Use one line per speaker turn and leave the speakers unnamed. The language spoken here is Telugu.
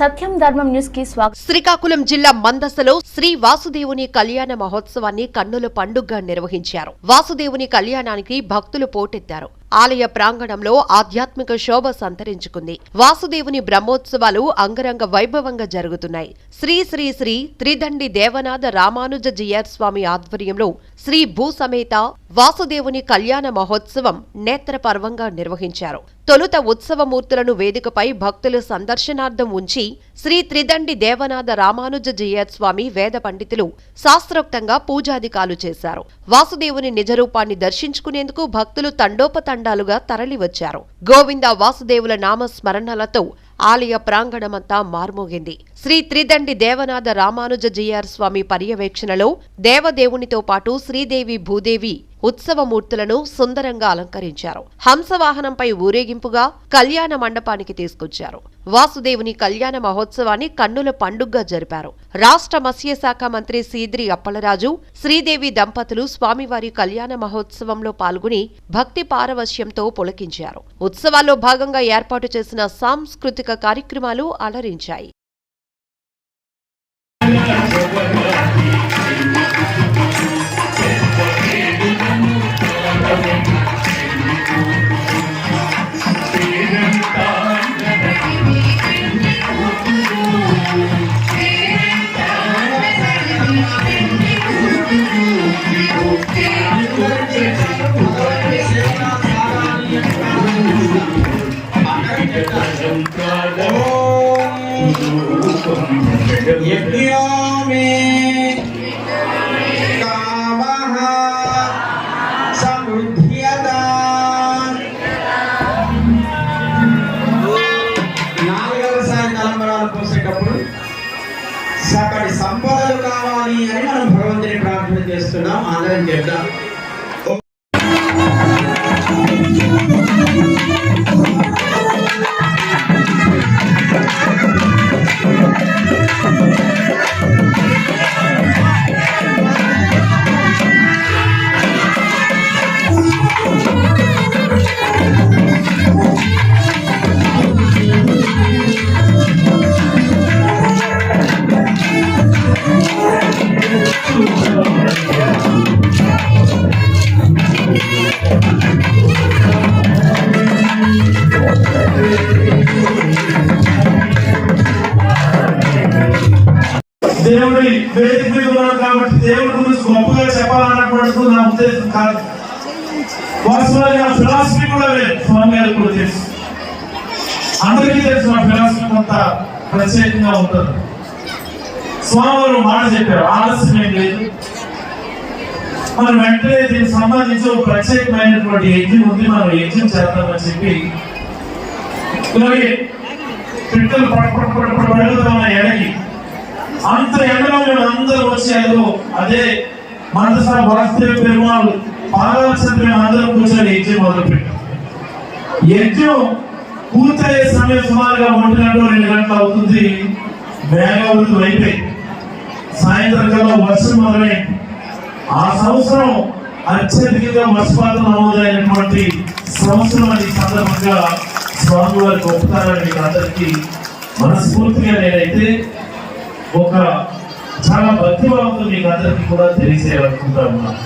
సత్యం ధర్మం న్యూస్కి స్వాగతం
శ్రీకాకుళం జిల్లా మందసలో శ్రీ వాసుదేవుని కళ్యాణ మహోత్సవాన్ని కన్నుల పండుగగా నిర్వహించారు. వాసుదేవుని కళ్యాణానికి భక్తులు పోటెత్తారు. ఆలయ ప్రాంగణంలో ఆధ్యాత్మిక శోభ సంతరించుకుంది. వాసుదేవుని బ్రహ్మోత్సవాలు అంగరంగ వైభవంగా జరుగుతున్నాయి. శ్రీ శ్రీ శ్రీ త్రిదండి దేవనాథ రామానుజ జియర్ స్వామి ఆధ్వర్యంలో శ్రీ భూసమేత వాసుదేవుని కళ్యాణ మహోత్సవం నేత్రపర్వంగా నిర్వహించారు. తొలుత ఉత్సవమూర్తులను వేదికపై భక్తుల సందర్శనార్థం ఉంచి శ్రీ త్రిదండి దేవనాథ రామానుజ జియర్ స్వామి వేద పండితులు శాస్త్రోక్తంగా పూజాధికాలు చేశారు. వాసుదేవుని నిజరూపాన్ని దర్శించుకునేందుకు భక్తులు తండోపతండ తండోపతండాలుగా తరలివచ్చారు. గోవింద వాసుదేవుల నామ స్మరణలతో ఆలయ ప్రాంగణమంతా మార్మోగింది. శ్రీ త్రిదండి దేవనాథ రామానుజ జిఆర్ స్వామి పర్యవేక్షణలో దేవదేవునితో పాటు శ్రీదేవి భూదేవి ఉత్సవమూర్తులను సుందరంగా అలంకరించారు. హంసవాహనంపై ఊరేగింపుగా కళ్యాణ మండపానికి తీసుకొచ్చారు. వాసుదేవుని కళ్యాణ మహోత్సవాన్ని కన్నుల పండుగగా జరిపారు. రాష్ట్ర మత్స్యశాఖ మంత్రి సీద్రి అప్పలరాజు శ్రీదేవి దంపతులు స్వామివారి కళ్యాణ మహోత్సవంలో పాల్గొని భక్తి పారవశ్యంతో పులకించారు. ఉత్సవాల్లో భాగంగా ఏర్పాటు చేసిన సాంస్కృతిక కార్యక్రమాలు అలరించాయి.
यज्ञो मे कामः समृद्ध्यता నాలుగవసారి తలంబరాలు పోసేటప్పుడు సకటి సంపదలు కావాలి అని మనం భగవంతుని ప్రార్థన చేస్తున్నాం అందరం చేద్దాం
వేదిక మీద ఉన్నాడు కాబట్టి దేవుడి గురించి గొప్పగా చెప్పాలన్నటువంటి నా ఉద్దేశం కాదు. వాస్తవానికి నా ఫిలాసఫీ కూడా లేదు స్వామి గారికి కూడా తెలుసు. అందరికీ తెలుసు నా ఫిలాసఫీ కొంత ప్రత్యేకంగా ఉంటుంది. స్వామి మాట చెప్పారు ఆలస్యం ఏం లేదు. మనం వెంటనే దీనికి సంబంధించి ఒక ప్రత్యేకమైనటువంటి యజ్ఞం ఉంది మనం యజ్ఞం చేద్దామని చెప్పి ఇలాగే పిట్టలు పడపడ పడపడ పడుతున్న ఎడకి అంత ఎండలో మేము అందరూ వచ్చారు అదే మనసా వరస్తే పెరుమాళ్ళు పాదాల్సిన మేము అందరం కూర్చొని యజ్ఞం మొదలుపెట్టాం యజ్ఞం పూర్తయ్యే సమయం సుమారుగా ఒంటి గంటలు రెండు గంటలు అవుతుంది. మేఘావృతం అయిపోయి సాయంత్రం కల్లా వర్షం మొదలైంది. ఆ సంవత్సరం అత్యధికంగా వర్షపాతం నమోదైనటువంటి సంవత్సరం అని సందర్భంగా స్వామివారి గొప్పతనాన్ని మీకు అందరికీ మనస్ఫూర్తిగా నేనైతే ఒక చాలా భక్తిభావంతో మీకు అందరికీ కూడా తెలియజేయాలనుకుంటా ఉన్నాను.